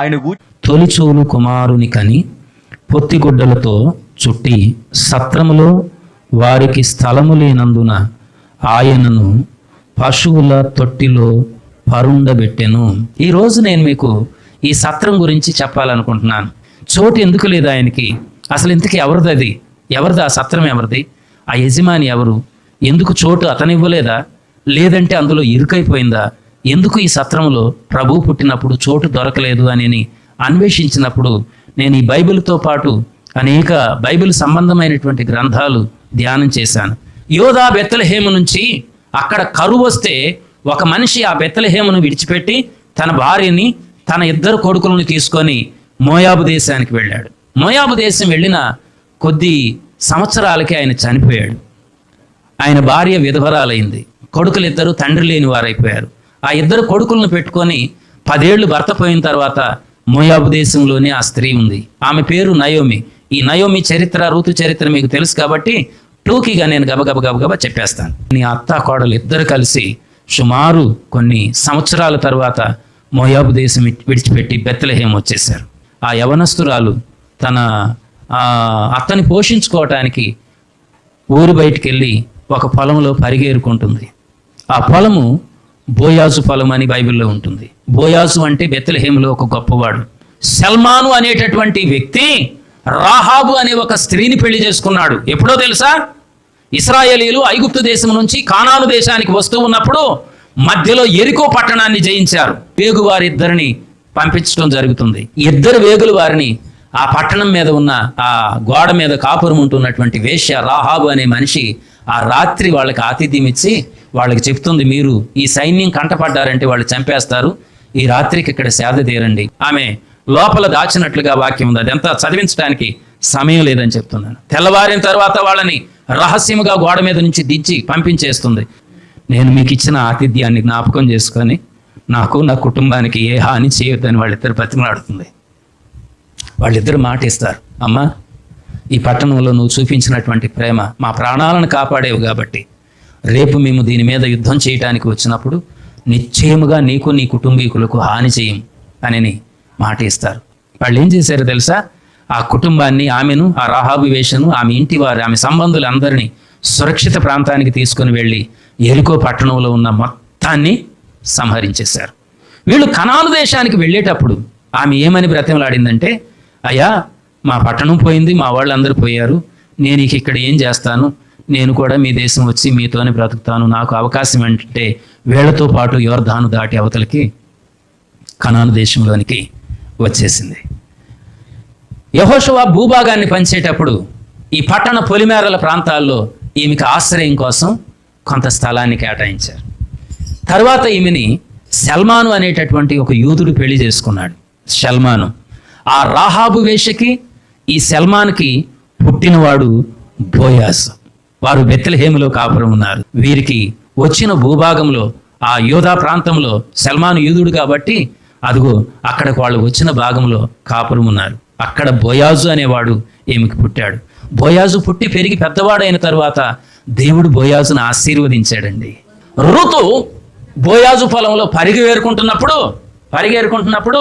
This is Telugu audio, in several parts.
ఆయన తొలిచూలు కుమారుని కని పొత్తిగుడ్డలతో చుట్టి సత్రములో వారికి స్థలము లేనందున ఆయనను పశువుల తొట్టిలో పరుండబెట్టెను. ఈరోజు నేను మీకు ఈ సత్రం గురించి చెప్పాలనుకుంటున్నాను. చోటు ఎందుకు లేదు ఆయనకి? అసలు ఇంతకీ ఎవరిది అది? ఎవరిది ఆ సత్రం ఎవరిది? ఆ యజమాని ఎవరు? ఎందుకు చోటు అతనివ్వలేదా? లేదంటే అందులో ఇరుకైపోయిందా? ఎందుకు ఈ సత్రంలో ప్రభు పుట్టినప్పుడు చోటు దొరకలేదు అని అన్వేషించినప్పుడు నేను ఈ బైబిల్తో పాటు అనేక బైబిల్ సంబంధమైనటువంటి గ్రంథాలు ధ్యానం చేశాను. యోధా బెత్తలహేము నుంచి అక్కడ కరువు వస్తే ఒక మనిషి ఆ బెత్తలహేమును విడిచిపెట్టి తన భార్యని తన ఇద్దరు కొడుకులను తీసుకొని మోయాబు దేశానికి వెళ్ళాడు. మోయాబు దేశం వెళ్ళిన కొద్ది సంవత్సరాలకి ఆయన చనిపోయాడు. ఆయన భార్య విధవరాలైంది. కొడుకులిద్దరూ తండ్రి లేని వారైపోయారు. ఆ ఇద్దరు కొడుకులను పెట్టుకొని పదేళ్ళు భర్త పోయిన తర్వాత మోయాబు దేశంలోనే ఆ స్త్రీ ఉంది. ఆమె పేరు నయోమి. ఈ నయోమి చరిత్ర ఋతు చరిత్ర మీకు తెలుసు కాబట్టి టూకీగా నేను గబగబ గబగబ చెప్పేస్తాను. నీ అత్త కోడలు ఇద్దరు కలిసి సుమారు కొన్ని సంవత్సరాల తర్వాత మోయాబు దేశం విడిచిపెట్టి బెత్తలహేం వచ్చేశారు. ఆ యవనస్తురాలు తన అత్తని పోషించుకోవటానికి ఊరు బయటికి వెళ్ళి ఒక పొలంలో పరిగేరుకుంటుంది. ఆ పొలము బోయాజు ఫలం అని బైబిల్లో ఉంటుంది. బోయాజు అంటే బెత్తలహేములో ఒక గొప్పవాడు. సల్మాను అనేటటువంటి వ్యక్తి రాహాబు అనే ఒక స్త్రీని పెళ్ళి చేసుకున్నాడు. ఎప్పుడో తెలుసా? ఇస్రాయేలీలు ఐగుప్తు దేశం నుంచి కానాను దేశానికి వస్తూ ఉన్నప్పుడు మధ్యలో ఎరికో పట్టణాన్ని జయించారు. వేగు వారిద్దరిని పంపించడం జరుగుతుంది. ఇద్దరు వేగులు వారిని ఆ పట్టణం మీద ఉన్న ఆ గోడ మీద కాపురం ఉంటున్నటువంటి వేష్య రాహాబు అనే మనిషి ఆ రాత్రి వాళ్ళకి ఆతిథ్యం ఇచ్చి వాళ్ళకి చెప్తుంది మీరు ఈ సైన్యం కంటపడ్డారంటే వాళ్ళు చంపేస్తారు. ఈ రాత్రికి ఇక్కడ సేద తీరండి. ఆమె లోపల దాచినట్లుగా వాక్యం ఉంది. అదంతా చదివించడానికి సమయం లేదని చెప్తున్నాను. తెల్లవారిన తర్వాత వాళ్ళని రహస్యముగా గోడ మీద నుంచి దించి పంపించేస్తుంది. నేను మీకు ఇచ్చిన ఆతిథ్యాన్ని జ్ఞాపకం చేసుకొని నాకు నా కుటుంబానికి ఏ హాని చేయొద్దని వాళ్ళిద్దరు బతిమలాడుతుంది. వాళ్ళిద్దరు మాట ఇస్తారు అమ్మా ఈ పట్టణంలో నువ్వు చూపించినటువంటి ప్రేమ మా ప్రాణాలను కాపాడేవు కాబట్టి రేపు మేము దీని మీద యుద్ధం చేయటానికి వచ్చినప్పుడు నిశ్చయముగా నీకు నీ కుటుంబీకులకు హాని చేయం అని మాట ఇస్తారు వాళ్ళు ఏం చేశారు తెలుసా? ఆ కుటుంబాన్ని ఆమెను ఆ రాహాబు వేషను ఆమె ఇంటి వారు ఆమె సంబంధులందరినీ సురక్షిత ప్రాంతానికి తీసుకొని వెళ్ళి ఎరుకో పట్టణంలో ఉన్న మొత్తాన్ని సంహరించేశారు. వీళ్ళు కణాలు దేశానికి వెళ్ళేటప్పుడు ఆమె ఏమని బ్రతిమలాడిందంటే అయ్యా మా పట్టణం పోయింది మా వాళ్ళందరూ పోయారు. నేను ఇక ఇక్కడ ఏం చేస్తాను? నేను కూడా మీ దేశం వచ్చి మీతోనే బ్రతుకుతాను. నాకు అవకాశం ఏంటంటే వీళ్ళతో పాటు యోర్ధాను దాటి అవతలకి కనాను దేశంలోనికి వచ్చేసింది. యహోషువా భూభాగాన్ని పంచేటప్పుడు ఈ పట్టణ పొలిమేరల ప్రాంతాల్లో ఈమెకి ఆశ్రయం కోసం కొంత స్థలాన్ని కేటాయించారు. తర్వాత ఈమెని సల్మాను అనేటటువంటి ఒక యూదుడు పెళ్ళి చేసుకున్నాడు. సల్మాను. ఆ రాహాబు వేషకి ఈ సల్మాన్కి పుట్టినవాడు బోయాస్. వారు బెత్తలహేములో కాపురం ఉన్నారు. వీరికి వచ్చిన భూభాగంలో ఆ యోధా ప్రాంతంలో సల్మాన్ యూదుడు కాబట్టి అదిగో అక్కడికి వాళ్ళు వచ్చిన భాగంలో కాపురం ఉన్నారు. అక్కడ బోయాజు అనేవాడు ఈమెకి పుట్టాడు. బోయాజు పుట్టి పెరిగి పెద్దవాడైన తర్వాత దేవుడు బోయాజును ఆశీర్వదించాడండి. ఋతు బోయాజు పొలంలో పరిగి వేరుకుంటున్నప్పుడు పరిగేరుకుంటున్నప్పుడు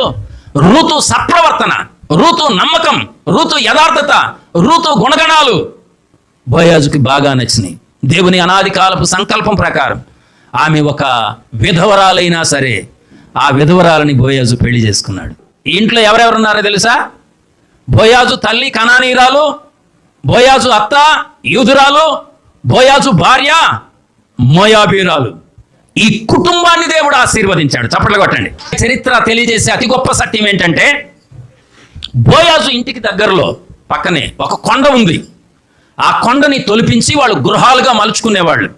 ఋతు సప్రవర్తన. రుతు నమ్మకం రుతు యథార్థత రుతు గుణగణాలు బోయాజుకి బాగా నచ్చినాయి. దేవుని అనాది కాలపు సంకల్పం ప్రకారం ఆమె ఒక విధవరాలైనా సరే ఆ విధవరాలని బోయాజు పెళ్ళి చేసుకున్నాడు. ఇంట్లో ఎవరెవరున్నారో తెలుసా? బోయాజు తల్లి కణానీరాలు బోయాజు అత్త యూదురాలు బోయాజు భార్య మోయాబీరాలు ఈ కుటుంబాన్ని దేవుడు ఆశీర్వదించాడు. చప్పట్లు కొట్టండి. చరిత్ర తెలియజేసే అతి గొప్ప సత్యం ఏంటంటే బోయాజు ఇంటికి దగ్గరలో పక్కనే ఒక కొండ ఉంది. ఆ కొండని తొలిపించి వాళ్ళు గృహాలుగా మలుచుకునేవాళ్ళు.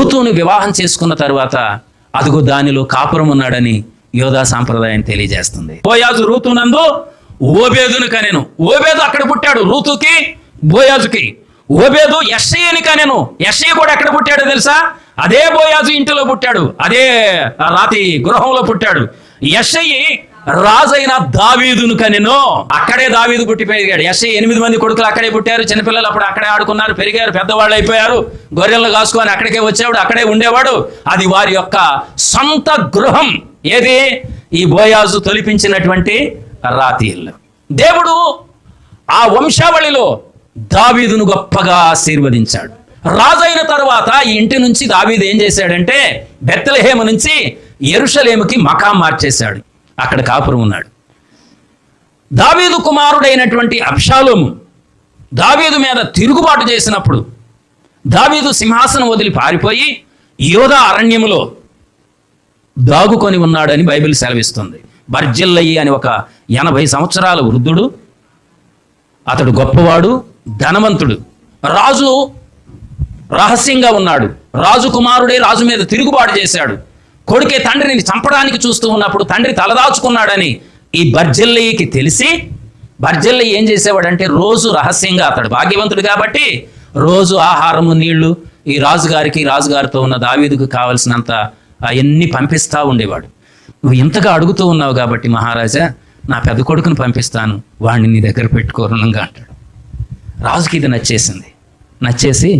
ఋతువుని వివాహం చేసుకున్న తర్వాత అదుగు దానిలో కాపురం ఉన్నాడని యోధా సాంప్రదాయం తెలియజేస్తుంది. బోయాజు ఋతునందు ఓబేదును కనెను. ఓబేదు అక్కడ పుట్టాడు ఋతుకి బోయాజుకి. ఓబేదు యశ్యని కనెను. ఎస్ఐ కూడా ఎక్కడ పుట్టాడో తెలుసా? అదే బోయాజు ఇంటిలో పుట్టాడు. అదే రాతి గృహంలో పుట్టాడు. ఎస్ఐ రాజైన దావీదును కనెను. అక్కడే దావీదు పుట్టి పెరిగాడు ఎస్ఐ ఎనిమిది మంది కొడుకులు అక్కడే పుట్టారు. చిన్నపిల్లలు అప్పుడు అక్కడే ఆడుకున్నారు పెరిగారు పెద్దవాళ్ళు అయిపోయారు. గొర్రెలు కాసుకొని అక్కడికే వచ్చేవాడు అక్కడే ఉండేవాడు. అది వారి యొక్క సొంత గృహం. ఏది? ఈ బోయాజు తొలిపించినటువంటి రాతి ఇల్లు దేవుడు ఆ వంశావళిలో దావీదును గొప్పగా ఆశీర్వదించాడు. రాజు అయిన తర్వాత ఈ ఇంటి నుంచి దావీదు ఏం చేశాడంటే బెత్తలహేమ నుంచి ఎరుషలేముకి మకాం మార్చేశాడు. అక్కడ కాపురం ఉన్నాడు. దావీదు కుమారుడైనటువంటి అబ్షాలోము దావీదు మీద తిరుగుబాటు చేసినప్పుడు దావీదు సింహాసనం వదిలి పారిపోయి యోధ అరణ్యములో దాగుకొని ఉన్నాడని బైబిల్ సెలవిస్తుంది. బర్జిల్లయ్యి అని ఒక ఎనభై సంవత్సరాల వృద్ధుడు అతడు గొప్పవాడు ధనవంతుడు. రాజు రహస్యంగా ఉన్నాడు. రాజు కుమారుడే రాజు మీద తిరుగుబాటు చేశాడు. కొడుకే తండ్రిని చంపడానికి చూస్తూ ఉన్నప్పుడు తండ్రి తలదాచుకున్నాడని ఈ బర్జల్లయ్యకి తెలిసి బర్జల్లయ్య ఏం చేసేవాడంటే రోజు రహస్యంగా అతడు భాగ్యవంతుడు కాబట్టి రోజు ఆహారము నీళ్ళు ఈ రాజుగారికి రాజుగారితో ఉన్న దావీదుకు కావలసినంత అవన్నీ పంపిస్తా ఉండేవాడు. నువ్వు ఇంతగా అడుగుతూ ఉన్నావు కాబట్టి మహారాజా నా పెద్ద కొడుకుని పంపిస్తాను వాడిని నీ దగ్గర పెట్టుకో రుణంగా అంటాడు. రాజుకి ఇది నచ్చేసింది. నచ్చేసి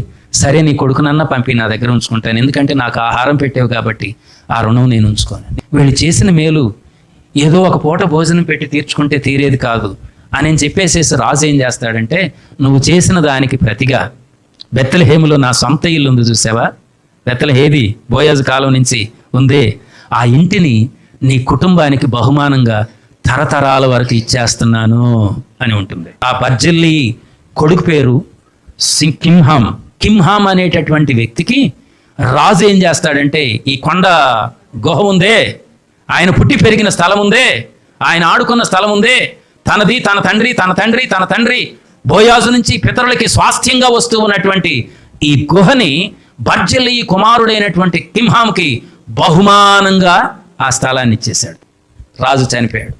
సరే నీ కొడుకునన్నా పంపి నా దగ్గర ఉంచుకుంటాను ఎందుకంటే నాకు ఆహారం పెట్టావు కాబట్టి ఆ రుణం నేను ఉంచుకోను. వీళ్ళు చేసిన మేలు ఏదో ఒక పూట భోజనం పెట్టి తీర్చుకుంటే తీరేది కాదు అని చెప్పేసేసి రాజు ఏం చేస్తాడంటే నువ్వు చేసిన దానికి ప్రతిగా బెత్తలహేములో నా సొంత ఇల్లు ఉంది చూసావా? బెత్తలహేది బోయాజు కాలం నుంచి ఉంది. ఆ ఇంటిని నీ కుటుంబానికి బహుమానంగా తరతరాల వరకు ఇచ్చేస్తున్నాను అని ఉంటుంది. ఆ బర్జిల్లి కొడుకు పేరు సి- కింహాం అనేటటువంటి వ్యక్తికి రాజు ఏం చేస్తాడంటే ఈ కొండ గుహ ఉందే ఆయన పుట్టి పెరిగిన స్థలం ఉందే ఆయన ఆడుకున్న స్థలం ఉందే తనది తన తండ్రి తన తండ్రి తన తండ్రి బోయాజు నుంచి పితరులకి స్వాస్థ్యంగా వస్తూ ఉన్నటువంటి ఈ గుహని బర్జిల్లి కుమారుడైనటువంటి కింహాంకి బహుమానంగా ఆ స్థలాన్ని ఇచ్చేశాడు. రాజు చనిపోయాడు.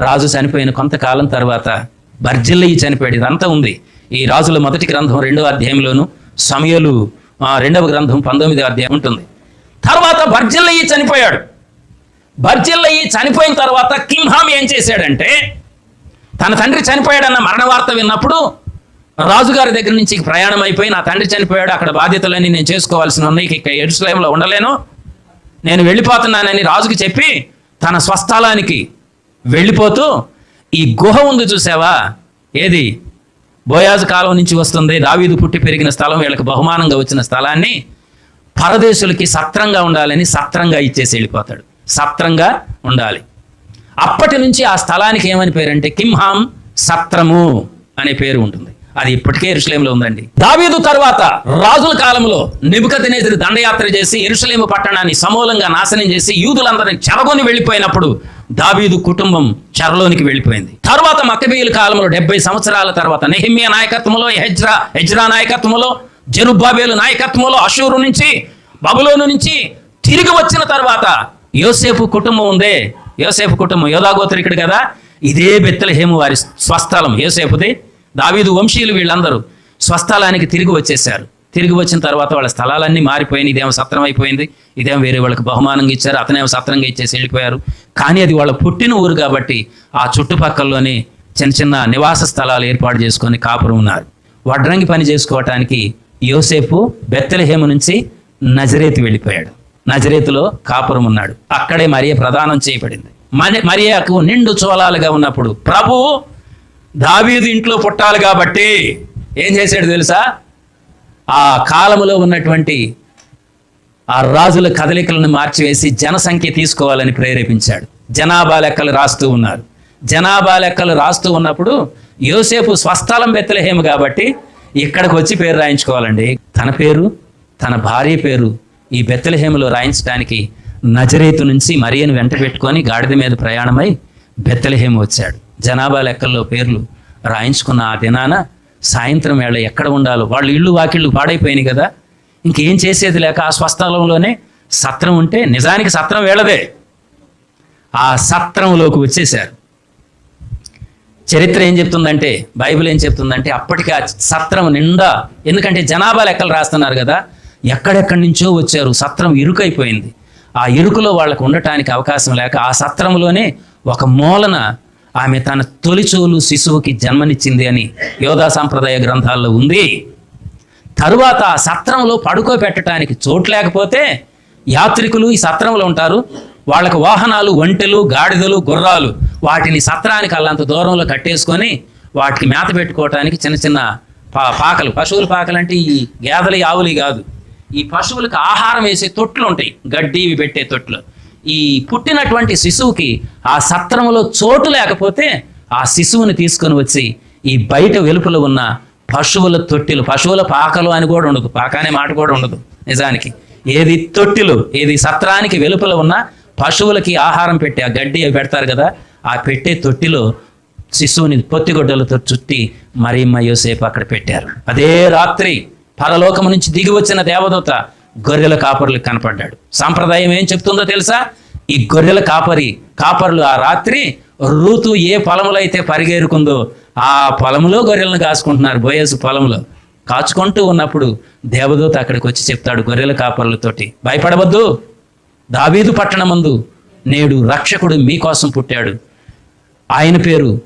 రాజు చనిపోయిన కొంతకాలం తర్వాత బర్జిల్లయి చనిపోయాడు. ఇదంతా ఉంది. ఈ రాజుల మొదటి గ్రంథం రెండవ అధ్యాయంలోను సమయలు రెండవ గ్రంథం పంతొమ్మిది అధ్యాయం ఉంటుంది. తర్వాత బర్జిల్లయి చనిపోయాడు. భర్జిల్లయ్యి చనిపోయిన తర్వాత కింహామ్ ఏం చేశాడంటే తన తండ్రి చనిపోయాడన్న మరణ వార్త విన్నప్పుడు రాజుగారి దగ్గర నుంచి ప్రయాణం అయిపోయి నా తండ్రి చనిపోయాడు అక్కడ బాధ్యతలన్నీ నేను చేసుకోవాల్సిన ఉన్నాయి ఇక ఎరుసలేంలో ఉండలేను. నేను వెళ్ళిపోతున్నానని రాజుకి చెప్పి తన స్వస్థలానికి వెళ్ళిపోతూ ఈ గుహ ఉంది చూసావా? ఏది? బోయాజు కాలం నుంచి వస్తుంది. దావీదు పుట్టి పెరిగిన స్థలం వీళ్ళకి బహుమానంగా వచ్చిన స్థలాన్ని పరదేశులకి సత్రంగా ఉండాలని సత్రంగా ఇచ్చేసి వెళ్ళిపోతాడు. సత్రంగా ఉండాలి. అప్పటి నుంచి ఆ స్థలానికి ఏమని పేరు అంటే కింహాం సత్రము అనే పేరు ఉంటుంది. అది ఇప్పటికే ఎరుసలేంలో ఉందండి. దావీదు తర్వాత రాజుల కాలంలో నిబుకతినేజరు దండయాత్ర చేసి ఎరుసలేము పట్టణాన్ని సమూలంగా నాశనం చేసి యూదులందరిని చెరగొని వెళ్ళిపోయినప్పుడు దావీదు కుటుంబం చెరలోనికి వెళ్ళిపోయింది. తర్వాత మక్కబీయుల కాలంలో డెబ్బై సంవత్సరాల తర్వాత నెహిమియా నాయకత్వంలో హెజ్రా హెజ్రా నాయకత్వంలో జరుబాబేలు నాయకత్వంలో అషూరు నుంచి బబులోను నుంచి తిరిగి వచ్చిన తర్వాత యోసేపు కుటుంబం ఉందే. యోసేపు కుటుంబం యోధాగోత్రికుడు కదా. ఇదే బెత్తలహేము వారి స్వస్థలం. యోసేపుది దావీదు వంశీయులు వీళ్ళందరూ స్వస్థలానికి తిరిగి వచ్చేసారు తిరిగి వచ్చిన తర్వాత వాళ్ళ స్థలాలన్నీ మారిపోయినాయి ఇదేమో సత్రం అయిపోయింది. ఇదేమో వేరే వాళ్ళకి బహుమానంగా ఇచ్చారు. అతనేమో సత్రంగా ఇచ్చేసి వెళ్ళిపోయారు. కానీ అది వాళ్ళ పుట్టిన ఊరు కాబట్టి ఆ చుట్టుపక్కలలోనే చిన్న చిన్న నివాస స్థలాలు ఏర్పాటు చేసుకొని కాపురం ఉన్నారు. వడ్రంగి పని చేసుకోవటానికి యోసేపు బెత్తలహేము నుంచి నజరేతు వెళ్ళిపోయాడు. నజరేతులో కాపురం ఉన్నాడు. అక్కడే మరియ ప్రదానం చేయబడింది. మరి మరియకు నిండు చోళాలుగా ఉన్నప్పుడు ప్రభు దావీదు ఇంట్లో పుట్టాలి కాబట్టి ఏం చేశాడు తెలుసా? ఆ కాలములో ఉన్నటువంటి ఆ రాజుల కదలికలను మార్చివేసి జనసంఖ్య తీసుకోవాలని ప్రేరేపించాడు. జనాభా లెక్కలు రాస్తూ ఉన్నారు. జనాభా లెక్కలు రాస్తూ ఉన్నప్పుడు యోసేపు స్వస్థలం బెత్తలహేము కాబట్టి ఇక్కడికి వచ్చి పేరు రాయించుకోవాలండి. తన పేరు తన భార్య పేరు ఈ బెత్తలహేములో రాయించడానికి నజరేతు నుంచి మరియను వెంట పెట్టుకొని గాడిద మీద ప్రయాణమై బెత్తలహేము వచ్చాడు. జనాభా లెక్కల్లో పేర్లు రాయించుకున్న ఆ దినాన సాయంత్రం వేళ ఎక్కడ ఉండాలో. వాళ్ళు ఇళ్ళు వాకిళ్ళు పాడైపోయినాయి కదా. ఇంకేం చేసేది లేక ఆ స్వస్థలంలోనే సత్రం ఉంటే నిజానికి సత్రం వేళదే. ఆ సత్రంలోకి వచ్చేసారు చరిత్ర ఏం చెప్తుందంటే బైబిల్ ఏం చెప్తుందంటే అప్పటికి ఆ సత్రం నిండా ఎందుకంటే జనాభా లెక్కలు రాస్తున్నారు కదా ఎక్కడెక్కడి నుంచో వచ్చారు సత్రం ఇరుకైపోయింది. ఆ ఇరుకులో వాళ్ళకు ఉండటానికి అవకాశం లేక ఆ సత్రంలోనే ఒక మూలన ఆమె తన తొలిచోలు శిశువుకి జన్మనిచ్చింది అని యోగా సాంప్రదాయ గ్రంథాల్లో ఉంది. తరువాత ఆ సత్రంలో పడుకోబెట్టడానికి చోటు లేకపోతే యాత్రికులు ఈ సత్రంలో ఉంటారు. వాళ్ళకి వాహనాలు ఒంటెలు గాడిదలు గుర్రాలు వాటిని సత్రానికి అల్లంత దూరంలో కట్టేసుకొని వాటికి మేత పెట్టుకోవటానికి చిన్న చిన్న పా పాకలు. పశువుల పాకలు అంటే ఈ గేదలు ఆవులు కాదు. ఈ పశువులకు ఆహారం వేసే తొట్లు ఉంటాయి గడ్డి ఇవి పెట్టే తొట్లు. ఈ పుట్టినటువంటి శిశువుకి ఆ సత్రంలో చోటు లేకపోతే ఆ శిశువుని తీసుకొని వచ్చి ఈ బయట వెలుపల ఉన్న పశువుల తొట్టిలు పశువుల పాకలు అని కూడా ఉండదు. పాక అనే మాట కూడా ఉండదు నిజానికి. ఏది తొట్టిలు ఏది సత్రానికి వెలుపల ఉన్న పశువులకి ఆహారం పెట్టి ఆ గడ్డి పెడతారు కదా ఆ పెట్టే తొట్టిలో శిశువుని పొత్తిగొడ్డలతో చుట్టి మరియమ్మ యోసేపు అక్కడ పెట్టారు. అదే రాత్రి పరలోకము నుంచి దిగి వచ్చిన దేవదూత గొర్రెల కాపరులకు కనపడ్డాడు. సాంప్రదాయం ఏం చెప్తుందో తెలుసా? ఈ గొర్రెల కాపరి కాపరులు ఆ రాత్రి ఋతు ఏ పొలంలో అయితే పరిగేరుకుందో ఆ పొలంలో గొర్రెలను కాసుకుంటున్నారు బోయసు పొలంలో కాచుకుంటూ ఉన్నప్పుడు దేవదూత అక్కడికి వచ్చి చెప్తాడు గొర్రెల కాపరులతోటి భయపడవద్దు. దావీదు పట్టణమందు నేడు రక్షకుడు మీకోసం పుట్టాడు. ఆయన పేరు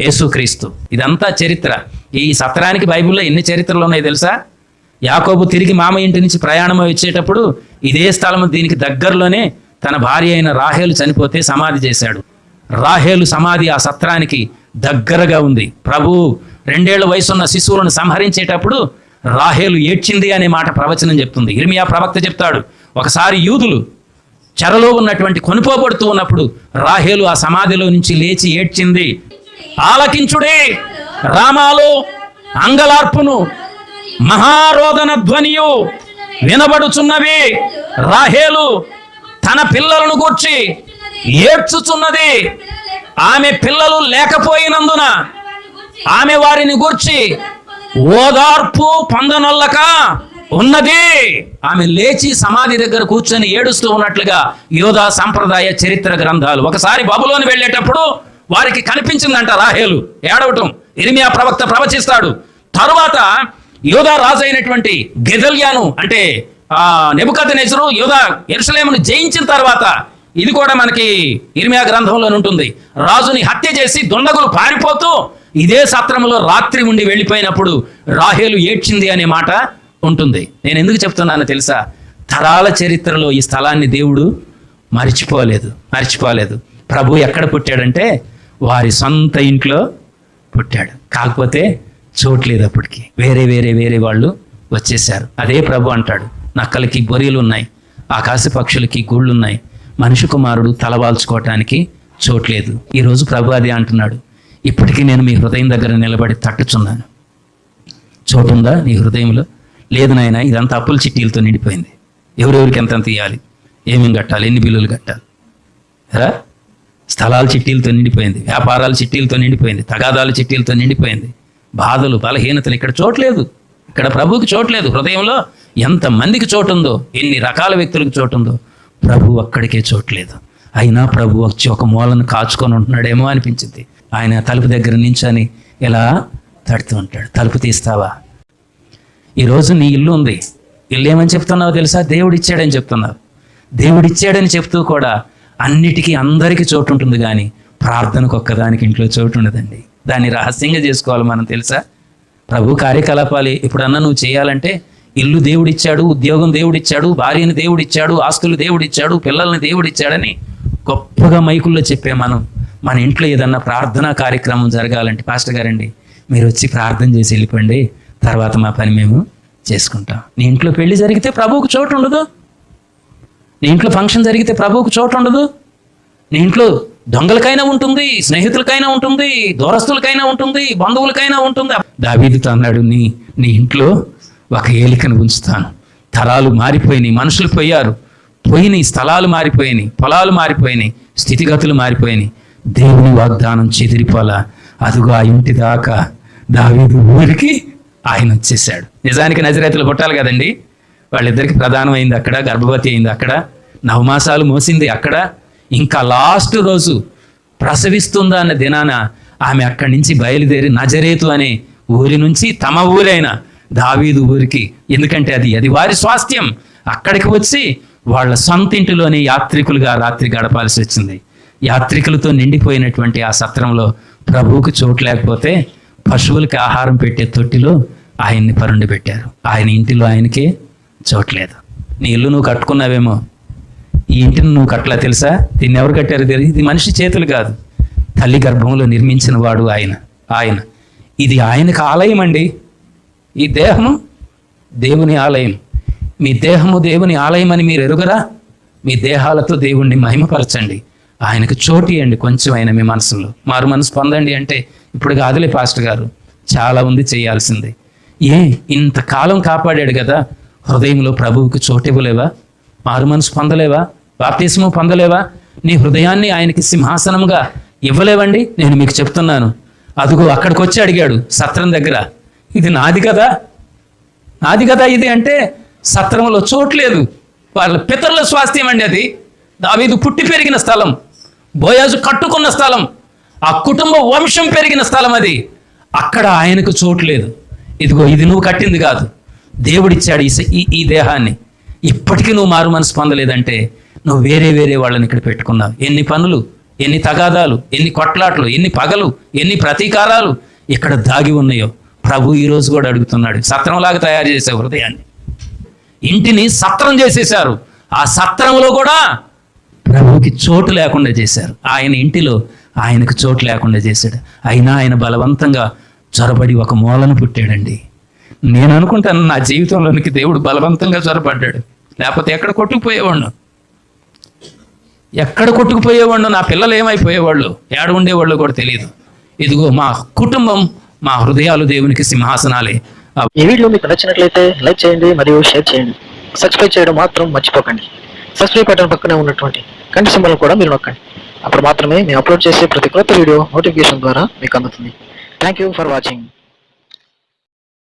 యేసుక్రీస్తు. ఇదంతా చరిత్ర. ఈ సత్రానికి బైబిల్లో ఎన్ని చరిత్రలు ఉన్నాయి తెలుసా? యాకోబు తిరిగి మామ ఇంటి నుంచి ప్రయాణం వచ్చేటప్పుడు ఇదే స్థలం దీనికి దగ్గరలోనే తన భార్య అయిన రాహేలు చనిపోతే సమాధి చేశాడు. రాహేలు సమాధి ఆ సత్రానికి దగ్గరగా ఉంది. ప్రభు రెండేళ్ళ వయసున్న శిశువులను సంహరించేటప్పుడు రాహేలు ఏడ్చింది అనే మాట ప్రవచనం చెప్తుంది. ఇర్మియా ప్రవక్త చెప్తాడు ఒకసారి యూదులు చెరలో ఉన్నటువంటి కొనుపోబడుతూ ఉన్నప్పుడు రాహేలు ఆ సమాధిలో నుంచి లేచి ఏడ్చింది ఆలకించుడే రామాలో అంగలార్పును మహారోదన ధ్వనియు వినబడుచున్నవి. రాహేలు తన పిల్లలను గూర్చి ఏడ్చుచున్నది. ఆమె పిల్లలు లేకపోయినందున ఆమె వారిని గూర్చి ఓదార్పు పొందనొల్లక ఉన్నది. ఆమె లేచి సమాధి దగ్గర కూర్చొని ఏడుస్తూ ఉన్నట్లుగా యోధా సంప్రదాయ చరిత్ర గ్రంథాలు. ఒకసారి బబులోని వెళ్ళేటప్పుడు వారికి కనిపించిందంట రాహేలు. ఏడవటం. ఇరిమియా ప్రవక్త ప్రవచిస్తాడు. తరువాత యోధా రాజు అయినటువంటి గెదల్యాను అంటే ఆ నెబుకత నెజరు యోధా ఎరుసలేమును జయించిన తర్వాత ఇది కూడా మనకి ఇర్మియా గ్రంథంలో ఉంటుంది. రాజుని హత్య చేసి దుండగులు పారిపోతూ ఇదే సత్రంలో రాత్రి ఉండి వెళ్ళిపోయినప్పుడు రాహేలు ఏడ్చింది అనే మాట ఉంటుంది. నేను ఎందుకు చెప్తున్నానో తెలుసా? తరాల చరిత్రలో ఈ స్థలాన్ని దేవుడు మర్చిపోలేదు మర్చిపోలేదు. ప్రభు ఎక్కడ పుట్టాడంటే వారి సొంత ఇంట్లో పుట్టాడు. కాకపోతే చోట్లేదు అప్పటికి వేరే వేరే వేరే వాళ్ళు వచ్చేసారు అదే ప్రభు అంటాడు. నక్కలకి బొరియలు ఉన్నాయి ఆకాశ పక్షులకి గూళ్ళు ఉన్నాయి మనిషి కుమారుడు తలవాల్చుకోవటానికి చోట్లేదు. ఈరోజు ప్రభు అదే అంటున్నాడు. ఇప్పటికీ నేను మీ హృదయం దగ్గర నిలబడి తట్టుచున్నాను. చోటుందా నీ హృదయంలో? లేదు నాయన ఇదంతా అప్పుల చిట్టీలతో నిండిపోయింది. ఎవరెవరికి ఎంతెంత ఇవ్వాలి ఏమేమి కట్టాలి? ఎన్ని బిల్లులు కట్టాలి? రా. స్థలాల చిట్టీలతో నిండిపోయింది. వ్యాపారాల చిట్టీలతో నిండిపోయింది. తగాదాల చిట్టీలతో నిండిపోయింది. బాధలు బలహీనతలు ఇక్కడ చోట్లేదు. ఇక్కడ ప్రభువుకి చోట్లేదు. హృదయంలో ఎంత మందికి చోటుందో ఎన్ని రకాల వ్యక్తులకు చోటుందో ప్రభు అక్కడికే చోట్లేదు. అయినా ప్రభు వచ్చి ఒక మూలను కాచుకొని ఉంటున్నాడేమో అనిపించింది. ఆయన తలుపు దగ్గర నించొని ఇలా తడుతూ ఉంటాడు. తలుపు తీస్తావా? ఈరోజు నీ ఇల్లు ఉంది. ఇల్లు ఏమని చెప్తున్నావు తెలుసా? దేవుడు ఇచ్చాడని చెప్తున్నావు దేవుడు ఇచ్చాడని చెప్తూ కూడా అన్నిటికీ అందరికీ చోటు ఉంటుంది కానీ ప్రార్థనకు ఒక్కదానికి ఇంట్లో చోటు ఉండదండి దాన్ని రహస్యంగా చేసుకోవాలి మనం తెలుసా? ప్రభు కార్యకలాపాలు ఎప్పుడన్నా నువ్వు చేయాలంటే ఇల్లు దేవుడిచ్చాడు ఉద్యోగం దేవుడిచ్చాడు భార్యని దేవుడిచ్చాడు ఆస్తులు దేవుడిచ్చాడు పిల్లల్ని దేవుడిచ్చాడని గొప్పగా మైకుల్లో చెప్పే మనం మన ఇంట్లో ఏదన్నా ప్రార్థనా కార్యక్రమం జరగాలంటే పాస్టర్ గారండి మీరు వచ్చి ప్రార్థన చేసి వెళ్ళిపోండి తర్వాత మా పని మేము చేసుకుంటాం. నీ ఇంట్లో పెళ్ళి జరిగితే ప్రభువుకు చోటు ఉండదు. నీ ఇంట్లో ఫంక్షన్ జరిగితే ప్రభువుకు చోటు ఉండదు. నీ ఇంట్లో దొంగలకైనా ఉంటుంది స్నేహితులకైనా ఉంటుంది దూరస్తులకైనా ఉంటుంది బంధువులకైనా ఉంటుంది. దావీదుతో అన్నాడు నీ నీ ఇంట్లో ఒక ఏలికను ఉంచుతాను. తరాలు మారిపోయినాయి మనుషులు పోయారు. పోయినాయి స్థలాలు మారిపోయినాయి పొలాలు మారిపోయినాయి స్థితిగతులు మారిపోయినాయి. దేవుని వాగ్దానం చెదిరిపోలా. అదుగో ఆ ఇంటి దాకా దావీదు ఊరికి ఆయన వచ్చేసాడు నిజానికి నజరైతులు పుట్టాలి కదండి. వాళ్ళిద్దరికి ప్రధానమైంది అక్కడ గర్భవతి అయింది అక్కడ. నవమాసాలు మోసింది అక్కడ. ఇంకా లాస్ట్ రోజు ప్రసవిస్తుందా అన్న దినాన ఆమె అక్కడి నుంచి బయలుదేరి నజరేతు అనే ఊరి నుంచి తమ ఊరైన దావీదు ఊరికి. ఎందుకంటే అది అది వారి స్వాస్థ్యం. అక్కడికి వచ్చి వాళ్ళ సొంతింటిలోనే యాత్రికులుగా రాత్రి గడపాల్సి వచ్చింది. యాత్రికులతో నిండిపోయినటువంటి ఆ సత్రంలో ప్రభువుకు చోటు లేకపోతే పశువులకి ఆహారం పెట్టే తొట్టిలో ఆయన్ని పరుండి పెట్టారు ఆయన ఇంటిలో ఆయనకే చోట్లేదు నీ ఇల్లు నువ్వు కట్టుకున్నావేమో. ఈ ఇంటిని నువ్వు కట్టలా తెలుసా? దీన్ని ఎవరు కట్టారు తెలియదు? ఇది మనిషి చేతులు కాదు. తల్లి గర్భంలో నిర్మించిన వాడు ఆయన. ఆయన. ఇది ఆయనకు ఆలయం అండి. ఈ దేహము దేవుని ఆలయం. మీ దేహము దేవుని ఆలయం అని మీరు ఎరుగరా? మీ దేహాలతో దేవుణ్ణి మహిమపరచండి. ఆయనకు చోటు ఇవ్వండి కొంచెం ఆయన మీ మనసులో. మారు మనసు పొందండి అంటే ఇప్పుడు కాదులే పాస్టర్ గారు. చాలా ఉంది చేయాల్సింది. ఏ ఇంతకాలం కాపాడాడు కదా? హృదయంలో ప్రభువుకి చోటు ఇవ్వలేవా? మారు మనసు పొందలేవా? బాప్తిస్ము పొందలేవా? నీ హృదయాన్ని ఆయనకి సింహాసనంగా ఇవ్వలేవండి? నేను మీకు చెప్తున్నాను. అదుగో అక్కడికి వచ్చి అడిగాడు సత్రం దగ్గర. ఇది నాది కదా? నాది కదా ఇది అంటే సత్రంలో చోట్లేదు వాళ్ళ పితరుల స్వాస్థ్యం అండి అది. దావీదు పుట్టి పెరిగిన స్థలం. బోయాజు కట్టుకున్న స్థలం. ఆ కుటుంబ వంశం పెరిగిన స్థలం అది. అక్కడ ఆయనకు చోటు లేదు. ఇదిగో ఇది నువ్వు కట్టింది కాదు. దేవుడిచ్చాడు ఈ ఈ దేహాన్ని. ఇప్పటికీ నువ్వు మారు మనసు పొందలేదంటే నువ్వు వేరే వేరే వాళ్ళని ఇక్కడ పెట్టుకున్నావు. ఎన్ని పనులు ఎన్ని తగాదాలు ఎన్ని కొట్లాట్లు ఎన్ని పగలు ఎన్ని ప్రతీకారాలు ఇక్కడ దాగి ఉన్నాయో ప్రభు ఈరోజు కూడా అడుగుతున్నాడు. సత్రంలాగా తయారు చేసే హృదయాన్ని. ఇంటిని సత్రం చేసేశారు. ఆ సత్రంలో కూడా ప్రభుకి చోటు లేకుండా చేశారు. ఆయన ఇంటిలో ఆయనకు చోటు లేకుండా చేశాడు. అయినా ఆయన బలవంతంగా చొరబడి ఒక మూలను పుట్టాడండి. నేను అనుకుంటాను నా జీవితంలోనికి దేవుడు బలవంతంగా చొరబడ్డాడు. లేకపోతే ఎక్కడ కొట్టుకుపోయేవాడు ఎక్కడ కొట్టుకుపోయేవాడు నా పిల్లలు ఏమైపోయేవాళ్ళు? ఏడ ఉండేవాళ్ళు కూడా తెలియదు ఇదిగో మా కుటుంబం మా హృదయాలు దేవునికి సింహాసనాలే. ఈ వీడియో మీకు నచ్చినట్లయితే లైక్ చేయండి మరియు షేర్ చేయండి. సబ్స్క్రైబ్ చేయడం మాత్రం మర్చిపోకండి. సబ్స్క్రైబ్ బటన్ పక్కనే ఉన్నటువంటి కంటి సింబల్ కూడా మీరు నొక్కండి. అప్పుడు మాత్రమే మేము అప్లోడ్ చేసే ప్రతి కొత్త వీడియో నోటిఫికేషన్ ద్వారా మీకు అందుతుంది. Thank you for watching